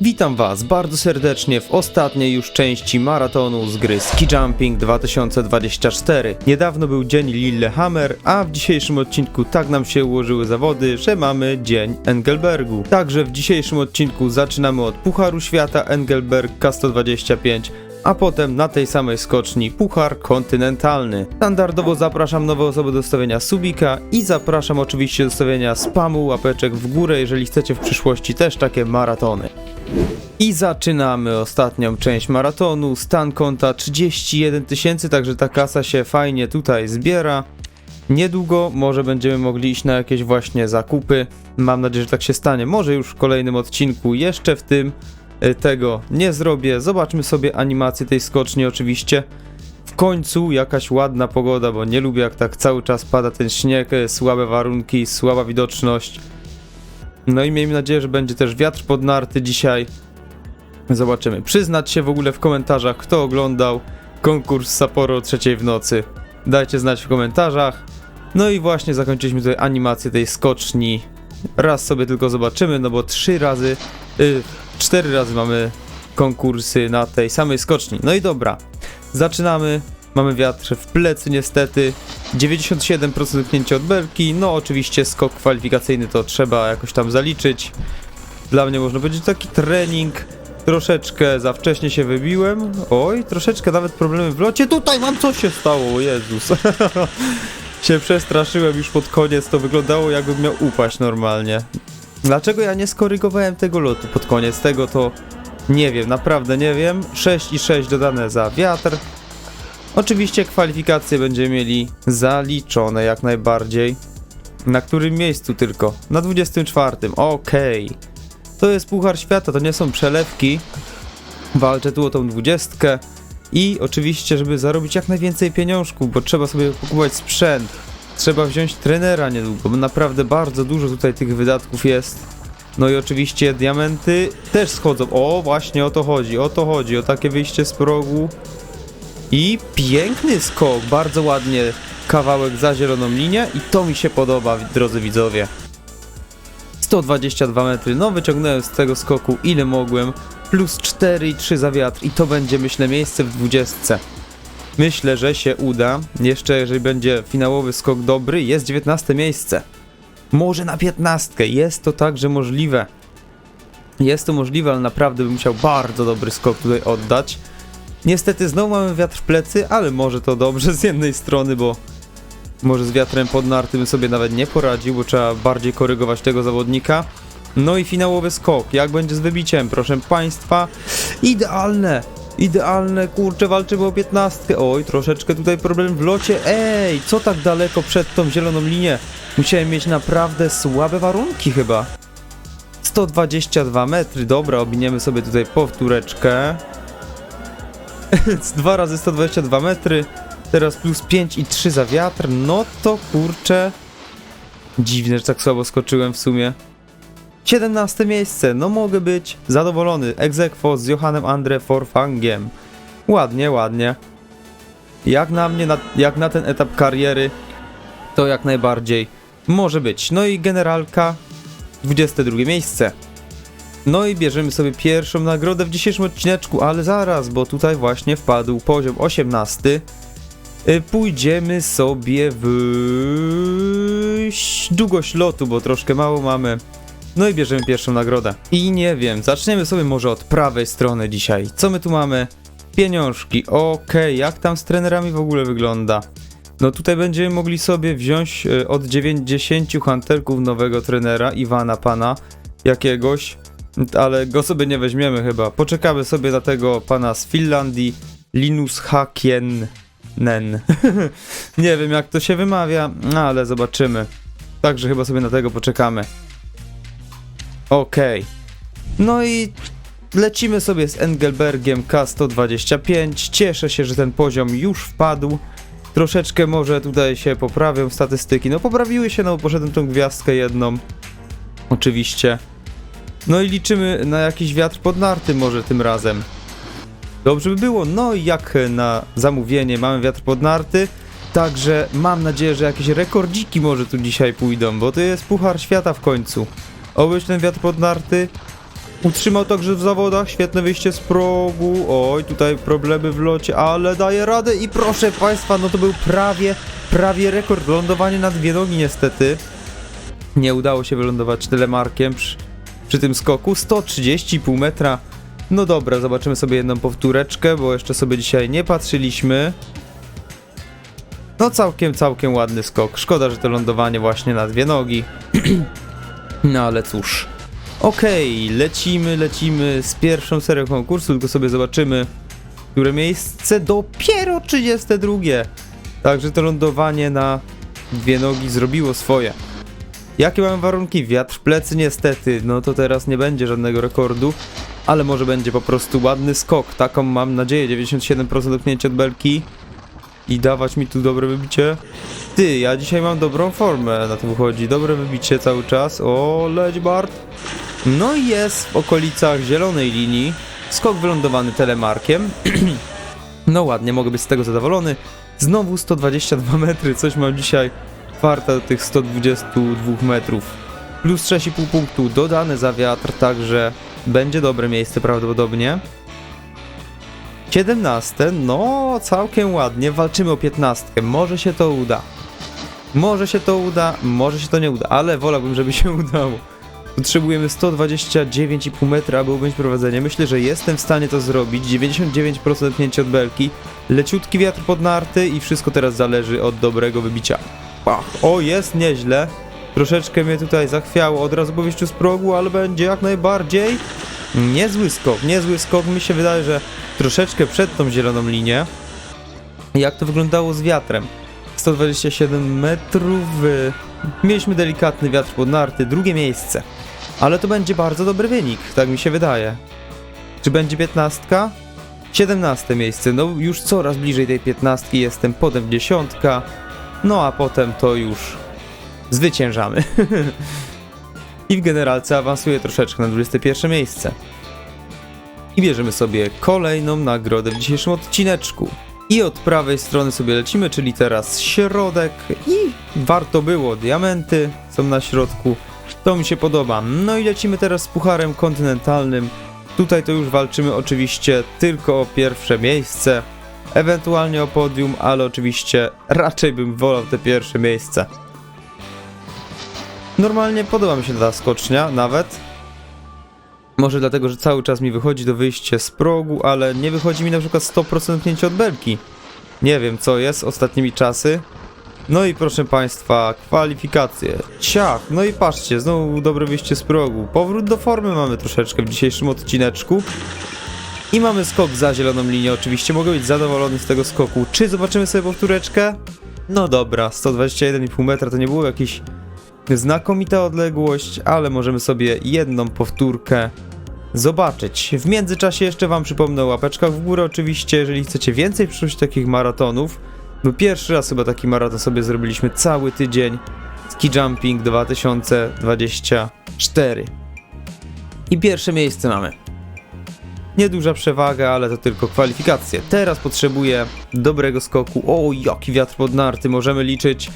Witam Was bardzo serdecznie w ostatniej już części maratonu z gry Ski Jumping 2024. Niedawno był dzień Lillehammer, a w dzisiejszym odcinku tak nam się ułożyły zawody, że mamy dzień Engelbergu. Także w dzisiejszym odcinku zaczynamy od Pucharu Świata Engelberg K125, a potem na tej samej skoczni Puchar Kontynentalny. Standardowo zapraszam nowe osoby do stawienia subika i zapraszam oczywiście do stawienia spamu, łapeczek w górę, jeżeli chcecie w przyszłości też takie maratony. I zaczynamy ostatnią część maratonu. Stan konta 31 tysięcy, także ta kasa się fajnie tutaj zbiera. Niedługo może będziemy mogli iść na jakieś właśnie zakupy. Mam nadzieję, że tak się stanie. Może już w kolejnym odcinku, jeszcze w tym tego nie zrobię. Zobaczmy sobie animację tej skoczni oczywiście. W końcu jakaś ładna pogoda, bo nie lubię jak tak cały czas pada ten śnieg, y, słabe warunki, słaba widoczność. No i miejmy nadzieję, że będzie też wiatr pod narty dzisiaj. Zobaczymy. Przyznać się w ogóle w komentarzach, kto oglądał konkurs Sapporo o trzeciej w nocy. Dajcie znać w komentarzach. No i właśnie zakończyliśmy tutaj animację tej skoczni. Raz sobie tylko zobaczymy, no bo trzy razy, y, cztery razy mamy konkursy na tej samej skoczni. No i dobra, zaczynamy. Mamy wiatr w plecy niestety. 97% wypchnięcia od belki. No oczywiście skok kwalifikacyjny to trzeba jakoś tam zaliczyć. Dla mnie można powiedzieć taki trening. Troszeczkę za wcześnie się wybiłem. Oj, troszeczkę nawet problemy w locie. Tutaj mam co się stało, Jezus. się przestraszyłem już pod koniec. To wyglądało jakbym miał upaść normalnie. Dlaczego ja nie skorygowałem tego lotu pod koniec? Tego to nie wiem, naprawdę nie wiem. 6 i 6 dodane za wiatr. Oczywiście kwalifikacje będziemy mieli zaliczone jak najbardziej. Na którym miejscu tylko? Na 24. Okej. To jest Puchar Świata, to nie są przelewki. Walczę tu o tą 20. I oczywiście, żeby zarobić jak najwięcej pieniążków, bo trzeba sobie kupować sprzęt. Trzeba wziąć trenera niedługo, bo naprawdę bardzo dużo tutaj tych wydatków jest. No i oczywiście diamenty też schodzą. O, właśnie o to chodzi, o to chodzi, o takie wyjście z progu. I piękny skok, bardzo ładnie kawałek za zieloną linię i to mi się podoba, drodzy widzowie. 122 metry, no wyciągnąłem z tego skoku ile mogłem, plus 4 i 3 za wiatr i to będzie myślę miejsce w 20. Myślę, że się uda, jeszcze jeżeli będzie finałowy skok dobry, jest 19 miejsce. Może na 15, jest to także możliwe. Jest to możliwe, ale naprawdę bym musiał bardzo dobry skok tutaj oddać. Niestety znowu mamy wiatr w plecy, ale może to dobrze z jednej strony, bo może z wiatrem pod narty bym sobie nawet nie poradził, bo trzeba bardziej korygować tego zawodnika. No i finałowy skok, jak będzie z wybiciem, proszę Państwa. Idealne, idealne, kurczę, walczymy o 15. Oj, troszeczkę tutaj problem w locie. Ej, co tak daleko przed tą zieloną linię? Musiałem mieć naprawdę słabe warunki chyba. 122 metry, dobra, obiniemy sobie tutaj powtóreczkę. Dwa razy 122 metry, teraz plus 5 i 3 za wiatr, no to kurczę. Dziwne, że tak słabo skoczyłem w sumie. 17 miejsce, no mogę być zadowolony. Egzekwo z Johannem Andre Forfangiem. Ładnie, ładnie. Jak na mnie, na, jak na ten etap kariery, to jak najbardziej może być. No i generalka, 22 miejsce. No i bierzemy sobie pierwszą nagrodę w dzisiejszym odcineczku, ale zaraz, bo tutaj właśnie wpadł poziom 18. Y, Pójdziemy sobie w długość lotu, bo troszkę mało mamy. No i bierzemy pierwszą nagrodę. I nie wiem, zaczniemy sobie może od prawej strony dzisiaj. Co my tu mamy? Pieniążki. Okej, jak tam z trenerami w ogóle wygląda? No tutaj będziemy mogli sobie wziąć y, od 90 hunterków nowego trenera, Iwana Pana, jakiegoś ale go sobie nie weźmiemy chyba. Poczekamy sobie na tego pana z Finlandii, Linus Hakienen. nie wiem jak to się wymawia, no ale zobaczymy. Także chyba sobie na tego poczekamy. Okej. No i lecimy sobie z Engelbergiem K125. Cieszę się, że ten poziom już wpadł. Troszeczkę może tutaj się poprawią statystyki. No poprawiły się, no bo poszedłem tą gwiazdkę jedną. Oczywiście. No i liczymy na jakiś wiatr pod narty może tym razem. Dobrze by było. No i jak na zamówienie mamy wiatr pod narty, także mam nadzieję, że jakieś rekordziki może tu dzisiaj pójdą, bo to jest Puchar Świata w końcu. Obyś ten wiatr pod narty Utrzymał także w zawodach, świetne wyjście z progu. Oj, tutaj problemy w locie, ale daje radę i proszę Państwa, no to był prawie, prawie rekord. Lądowanie na dwie nogi niestety. Nie udało się wylądować telemarkiem przy, przy tym skoku. 130,5 metra. No dobra, zobaczymy sobie jedną powtóreczkę, bo jeszcze sobie dzisiaj nie patrzyliśmy. No całkiem, całkiem ładny skok. Szkoda, że to lądowanie właśnie na dwie nogi. no ale cóż. Okej, lecimy, lecimy z pierwszą serią konkursu, tylko sobie zobaczymy, które miejsce dopiero 32. Także to lądowanie na dwie nogi zrobiło swoje. Jakie mamy warunki? Wiatr w plecy niestety, no to teraz nie będzie żadnego rekordu, ale może będzie po prostu ładny skok, taką mam nadzieję, 97% dopchnięcia od belki i dawać mi tu dobre wybicie. Ty, ja dzisiaj mam dobrą formę, na to wychodzi, dobre wybicie cały czas, o leć Bart. No i jest w okolicach zielonej linii, skok wylądowany telemarkiem. no ładnie, mogę być z tego zadowolony. Znowu 122 metry, coś mam dzisiaj farta do tych 122 metrów. Plus 6,5 punktu dodane za wiatr, także będzie dobre miejsce prawdopodobnie. 17, no całkiem ładnie, walczymy o 15, może się to uda. Może się to uda, może się to nie uda, ale wolałbym, żeby się udało. Potrzebujemy 129,5 metra, aby objąć prowadzenie. Myślę, że jestem w stanie to zrobić. 99% pnięcia od belki. Leciutki wiatr pod narty i wszystko teraz zależy od dobrego wybicia. Pach. O, jest nieźle. Troszeczkę mnie tutaj zachwiało od razu po wyjściu z progu, ale będzie jak najbardziej. Niezły skok, niezły skok. Mi się wydaje, że troszeczkę przed tą zieloną linię. Jak to wyglądało z wiatrem? 127 metrów. y, Mieliśmy delikatny wiatr pod narty, drugie miejsce. Ale to będzie bardzo dobry wynik, tak mi się wydaje. Czy będzie 15? 17 miejsce, no już coraz bliżej tej 15 jestem, potem dziesiątka, no a potem to już zwyciężamy. I w generalce awansuję troszeczkę na 21 miejsce. I bierzemy sobie kolejną nagrodę w dzisiejszym odcineczku. I od prawej strony sobie lecimy, czyli teraz środek i warto było, diamenty są na środku, to mi się podoba. No i lecimy teraz z pucharem kontynentalnym. Tutaj to już walczymy oczywiście tylko o pierwsze miejsce, ewentualnie o podium, ale oczywiście raczej bym wolał te pierwsze miejsce. Normalnie podoba mi się ta skocznia, nawet. Może dlatego, że cały czas mi wychodzi do wyjścia z progu, ale nie wychodzi mi na przykład 100% pnięcia od belki. Nie wiem co jest ostatnimi czasy. No i proszę Państwa, kwalifikacje. Ciach, no i patrzcie, znowu dobre wyjście z progu. Powrót do formy mamy troszeczkę w dzisiejszym odcineczku. I mamy skok za zieloną linię, oczywiście mogę być zadowolony z tego skoku. Czy zobaczymy sobie powtóreczkę? No dobra, 121,5 metra to nie było jakiś znakomita odległość, ale możemy sobie jedną powtórkę zobaczyć. W międzyczasie jeszcze wam przypomnę o łapeczkach w górę oczywiście, jeżeli chcecie więcej przyszłości takich maratonów. No pierwszy raz chyba taki maraton sobie zrobiliśmy cały tydzień. Ski Jumping 2024. I pierwsze miejsce mamy. Nieduża przewaga, ale to tylko kwalifikacje. Teraz potrzebuję dobrego skoku. O, jaki wiatr pod narty. Możemy liczyć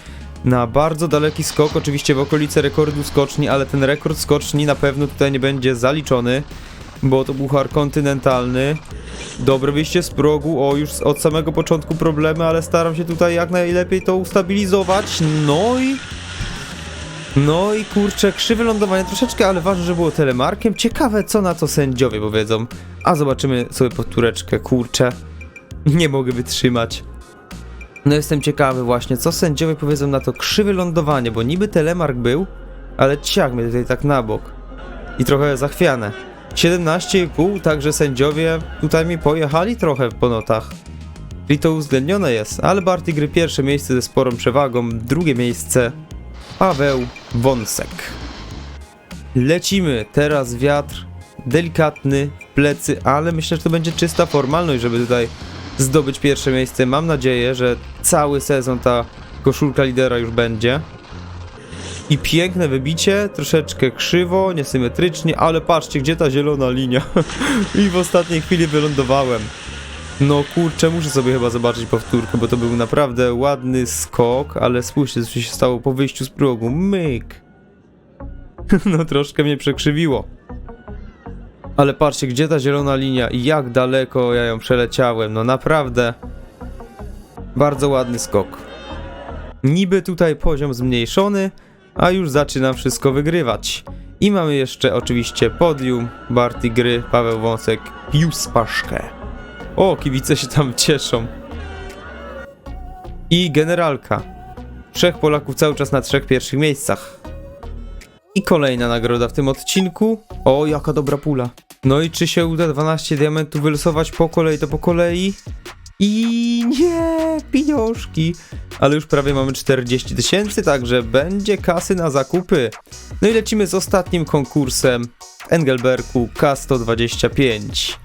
na bardzo daleki skok, oczywiście w okolice rekordu skoczni, ale ten rekord skoczni na pewno tutaj nie będzie zaliczony, bo to puchar kontynentalny. Dobre wyjście z progu, o już od samego początku problemy, ale staram się tutaj jak najlepiej to ustabilizować. No i... No i kurczę, krzywe lądowanie troszeczkę, ale ważne, że było telemarkiem. Ciekawe co na to sędziowie powiedzą. A zobaczymy sobie powtóreczkę, kurczę. Nie mogę wytrzymać. No jestem ciekawy właśnie, co sędziowie powiedzą na to krzywe lądowanie, bo niby telemark był, ale ciach mnie tutaj tak na bok. I trochę zachwiane. 17,5, także sędziowie tutaj mi pojechali trochę po notach. I to uwzględnione jest, ale Barty gry pierwsze miejsce ze sporą przewagą, drugie miejsce Paweł Wąsek. Lecimy, teraz wiatr, delikatny plecy, ale myślę, że to będzie czysta formalność, żeby tutaj zdobyć pierwsze miejsce. Mam nadzieję, że cały sezon ta koszulka lidera już będzie. I piękne wybicie, troszeczkę krzywo, niesymetrycznie, ale patrzcie, gdzie ta zielona linia. I w ostatniej chwili wylądowałem. No kurczę, muszę sobie chyba zobaczyć powtórkę, bo to był naprawdę ładny skok, ale spójrzcie, co się stało po wyjściu z progu. Myk. No troszkę mnie przekrzywiło. Ale patrzcie, gdzie ta zielona linia i jak daleko ja ją przeleciałem. No naprawdę. Bardzo ładny skok. Niby tutaj poziom zmniejszony, a już zaczynam wszystko wygrywać. I mamy jeszcze oczywiście podium, Barty Gry, Paweł Wąsek, Pius Paszkę. O, kibice się tam cieszą. I generalka. Trzech Polaków cały czas na trzech pierwszych miejscach. I kolejna nagroda w tym odcinku. O, jaka dobra pula. No i czy się uda 12 diamentów wylosować po kolei, to po kolei? I nie, pieniążki. Ale już prawie mamy 40 tysięcy, także będzie kasy na zakupy. No i lecimy z ostatnim konkursem w Engelbergu K125.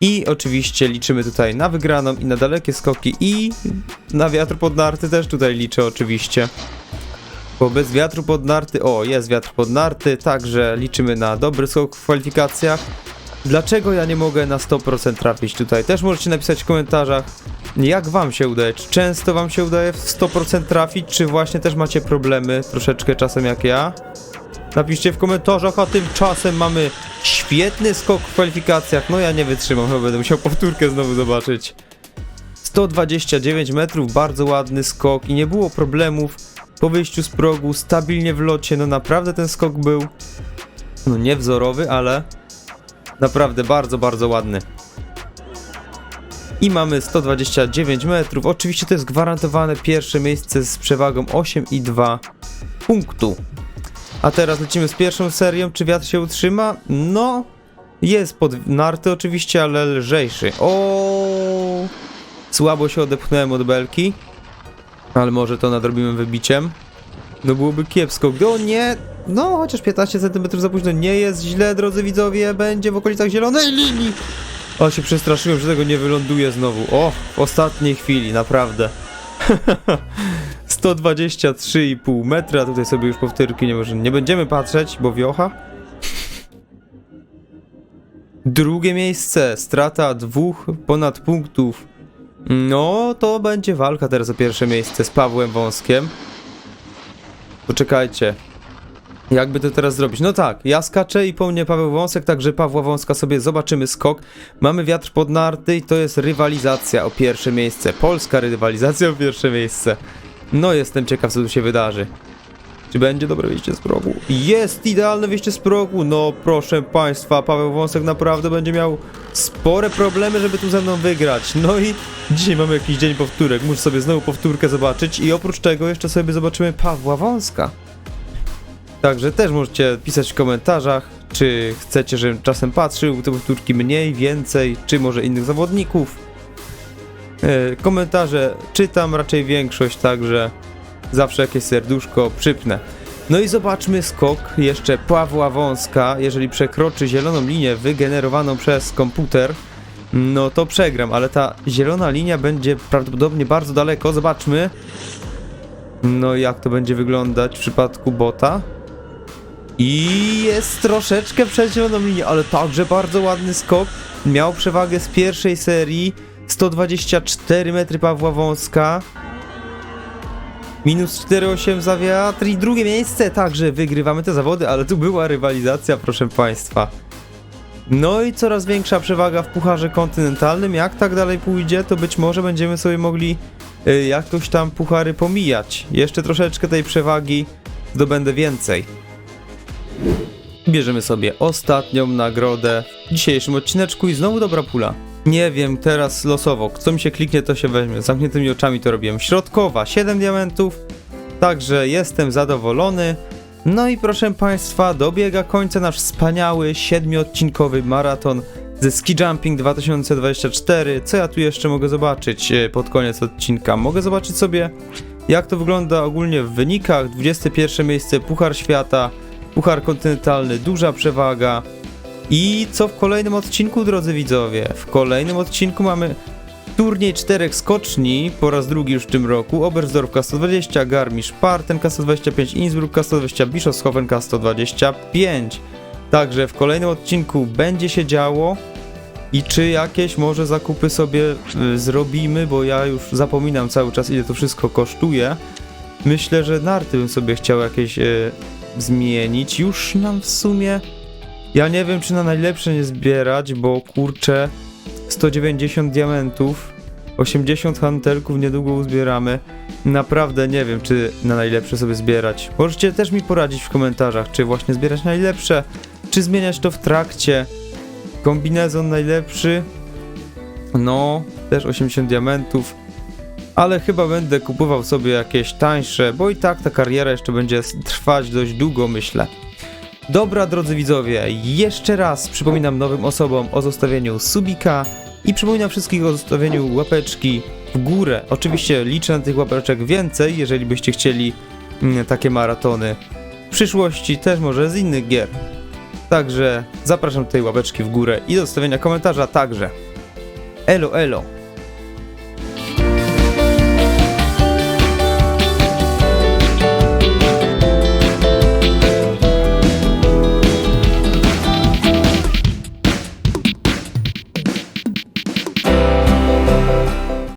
I oczywiście liczymy tutaj na wygraną i na dalekie skoki i na wiatr pod narty też tutaj liczę oczywiście. Bo bez wiatru pod narty, o jest wiatr pod narty, także liczymy na dobry skok w kwalifikacjach. Dlaczego ja nie mogę na 100% trafić tutaj? Też możecie napisać w komentarzach, jak wam się udaje. Czy często wam się udaje w 100% trafić, czy właśnie też macie problemy troszeczkę czasem jak ja? Napiszcie w komentarzach, a tymczasem mamy świetny skok w kwalifikacjach. No ja nie wytrzymam, chyba będę musiał powtórkę znowu zobaczyć. 129 metrów, bardzo ładny skok i nie było problemów po wyjściu z progu, stabilnie w locie, no naprawdę ten skok był no niewzorowy, ale naprawdę bardzo, bardzo ładny. I mamy 129 metrów, oczywiście to jest gwarantowane pierwsze miejsce z przewagą 8,2 punktu. A teraz lecimy z pierwszą serią, czy wiatr się utrzyma? No, jest pod narty oczywiście, ale lżejszy. O, Słabo się odepchnąłem od belki. Ale może to nadrobimy wybiciem. No byłoby kiepsko. O nie! No, chociaż 15 cm za późno nie jest źle, drodzy widzowie. Będzie w okolicach zielonej linii. O, się przestraszyłem, że tego nie wyląduje znowu. O, w ostatniej chwili, naprawdę. 123,5 metra. Tutaj sobie już powtórki nie, może, nie będziemy patrzeć, bo wiocha. Drugie miejsce. Strata dwóch ponad punktów. No, to będzie walka teraz o pierwsze miejsce z Pawłem Wąskiem. Poczekajcie. Jakby to teraz zrobić? No tak, ja skaczę i po mnie Paweł Wąsek, także Pawła Wąska sobie zobaczymy skok. Mamy wiatr pod narty i to jest rywalizacja o pierwsze miejsce. Polska rywalizacja o pierwsze miejsce. No, jestem ciekaw, co tu się wydarzy. Czy będzie dobre wyjście z progu? Jest idealne wyjście z progu. No proszę państwa, Paweł Wąsek naprawdę będzie miał spore problemy, żeby tu ze mną wygrać. No i dzisiaj mamy jakiś dzień powtórek. Muszę sobie znowu powtórkę zobaczyć i oprócz tego jeszcze sobie zobaczymy Pawła Wąska. Także też możecie pisać w komentarzach, czy chcecie, żebym czasem patrzył te powtórki mniej, więcej, czy może innych zawodników. E, Komentarze czytam raczej większość, także zawsze jakieś serduszko przypnę. No i zobaczmy skok jeszcze Pawła Wąska. Jeżeli przekroczy zieloną linię wygenerowaną przez komputer, no to przegram, ale ta zielona linia będzie prawdopodobnie bardzo daleko. Zobaczmy. No jak to będzie wyglądać w przypadku bota. I jest troszeczkę przed zieloną linią, ale także bardzo ładny skok. Miał przewagę z pierwszej serii. 124 metry Pawła Wąska. Minus 4,8 za wiatr i drugie miejsce, także wygrywamy te zawody, ale tu była rywalizacja, proszę Państwa. No i coraz większa przewaga w pucharze kontynentalnym. Jak tak dalej pójdzie, to być może będziemy sobie mogli y, jakoś tam puchary pomijać. Jeszcze troszeczkę tej przewagi zdobędę więcej. Bierzemy sobie ostatnią nagrodę w dzisiejszym odcineczku i znowu dobra pula. Nie wiem, teraz losowo, co mi się kliknie, to się weźmie. Z Zamkniętymi oczami to robiłem. Środkowa, 7 diamentów, także jestem zadowolony. No i proszę Państwa, dobiega końca nasz wspaniały, 7-odcinkowy maraton ze Ski Jumping 2024. Co ja tu jeszcze mogę zobaczyć e, pod koniec odcinka? Mogę zobaczyć sobie, jak to wygląda ogólnie w wynikach. 21 miejsce Puchar Świata, Puchar Kontynentalny, duża przewaga. I co w kolejnym odcinku, drodzy widzowie? W kolejnym odcinku mamy turniej czterech skoczni, po raz drugi już w tym roku. Oberstdorf K120, Garmisch-Parten K125, Innsbruck K120, Bischofshofen K125. Także w kolejnym odcinku będzie się działo. I czy jakieś może zakupy sobie y, zrobimy, bo ja już zapominam cały czas ile to wszystko kosztuje. Myślę, że narty bym sobie chciał jakieś y, zmienić. Już nam w sumie Ja nie wiem, czy na najlepsze nie zbierać, bo kurczę, 190 diamentów, 80 hantelków niedługo uzbieramy. Naprawdę nie wiem, czy na najlepsze sobie zbierać. Możecie też mi poradzić w komentarzach, czy właśnie zbierać najlepsze, czy zmieniać to w trakcie. Kombinezon najlepszy, no, też 80 diamentów. Ale chyba będę kupował sobie jakieś tańsze, bo i tak ta kariera jeszcze będzie trwać dość długo, myślę. Dobra, drodzy widzowie, jeszcze raz przypominam nowym osobom o zostawieniu subika i przypominam wszystkich o zostawieniu łapeczki w górę. Oczywiście liczę na tych łapeczek więcej, jeżeli byście chcieli mm, takie maratony. W przyszłości też może z innych gier. Także zapraszam do tej łapeczki w górę i do zostawienia komentarza także. Elo, elo.